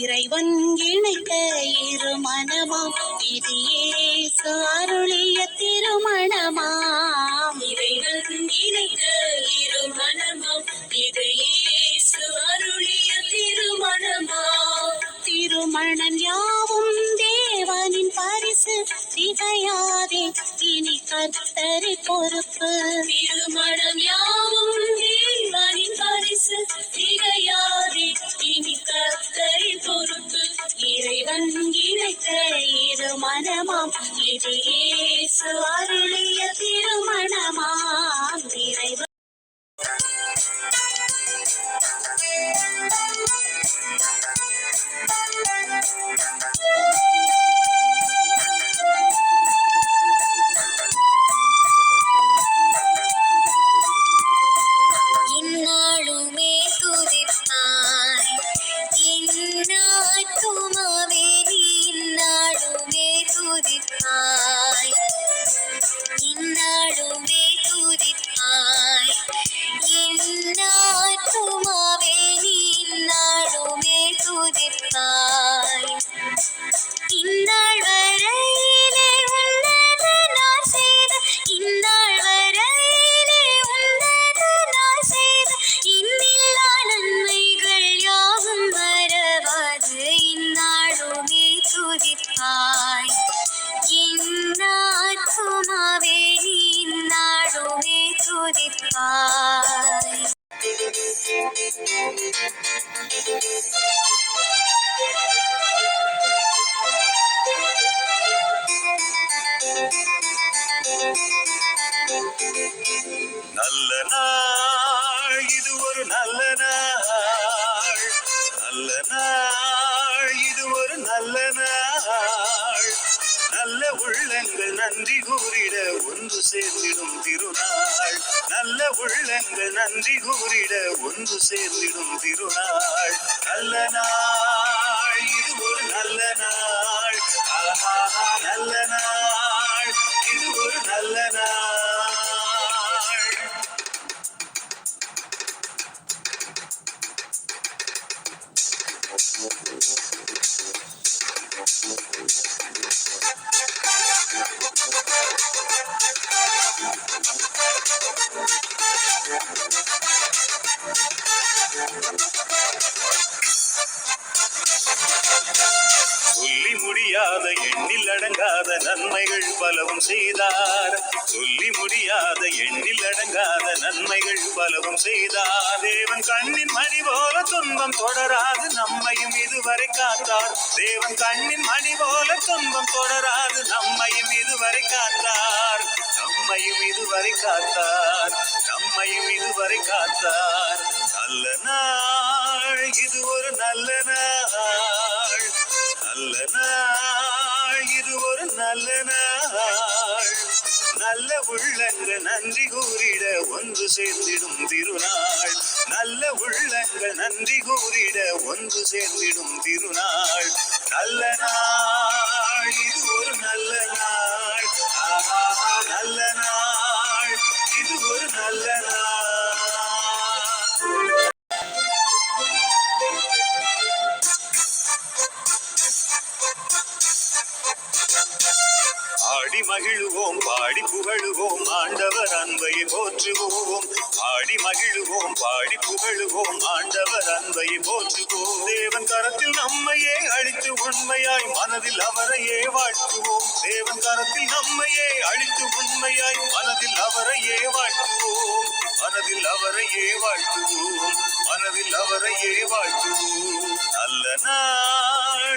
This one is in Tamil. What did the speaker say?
இறைவன் இணைக்க இரு மனமாம் இது ஏ சாருளிய திருமணமா? பரிசு திகையாதே இனி கர்த்தரை பொறுப்பு. திருமணம் யாவும் தேவனின் பரிசு. துதிப்பாய் நல்ல நாள் இது ஒரு நல்ல நாள். நல்ல நாள் இது ஒரு நல்ல நாள். நன்றி கூறிட ஒன்று சேர்ந்திடும் திருநாள். நல்ல உள்ளங்கள் நன்றி கூறிட ஒன்று சேர்ந்திடும் திருநாள். நல்ல நாள் இது ஒரு நல்ல நாள். முடியாத எண்ணில் அடங்காத நன்மைகள் பலவும் செய்தார். சொல்லி முடியாத எண்ணில் அடங்காத நன்மைகள் பலவும் செய்தார். தேவன் கண்ணின் மணி போல துன்பம் தொடராது நம்மையும் இதுவரை காத்தார். தேவன் கண்ணின் மணி போல துன்பம் தொடராது நம்மையும் இதுவரை காத்தார். நம்மையும் இதுவரை காத்தார். நம்மையும் இதுவரை காத்தார். நல்ல நாள் இது ஒரு நல்ல நாள். நல்ல நாள். நல்ல நாள். நல்ல உள்ளங்கள் நன்றி கூறிட ஒன்று சேர்ந்திடும் திருநாள். நல்ல உள்ளங்கள் நன்றி கூறிட ஒன்று சேர்ந்திடும் திருநாள். நல்ல நாள். இது ஒரு மகிழுவோம் பாடி புகழுவோம் ஆண்டவர் அன்பை போற்றுவோம். பாடி மகிழுவோம் பாடி புகழுவோம் ஆண்டவர் அன்பை போற்றுவோம். தேவன் கரத்தில் நம்மையே அழித்து உண்மையாய் மனதில் அவரையே வாழ்த்துவோம். தேவன் கரத்தில் நம்மையே அழித்து உண்மையாய் மனதில் அவரையே வாழ்த்துவோம். மனதில் அவரையே வாழ்த்துவோம். மனதில் அவரையே வாழ்த்துவோம். நல்ல நாள்.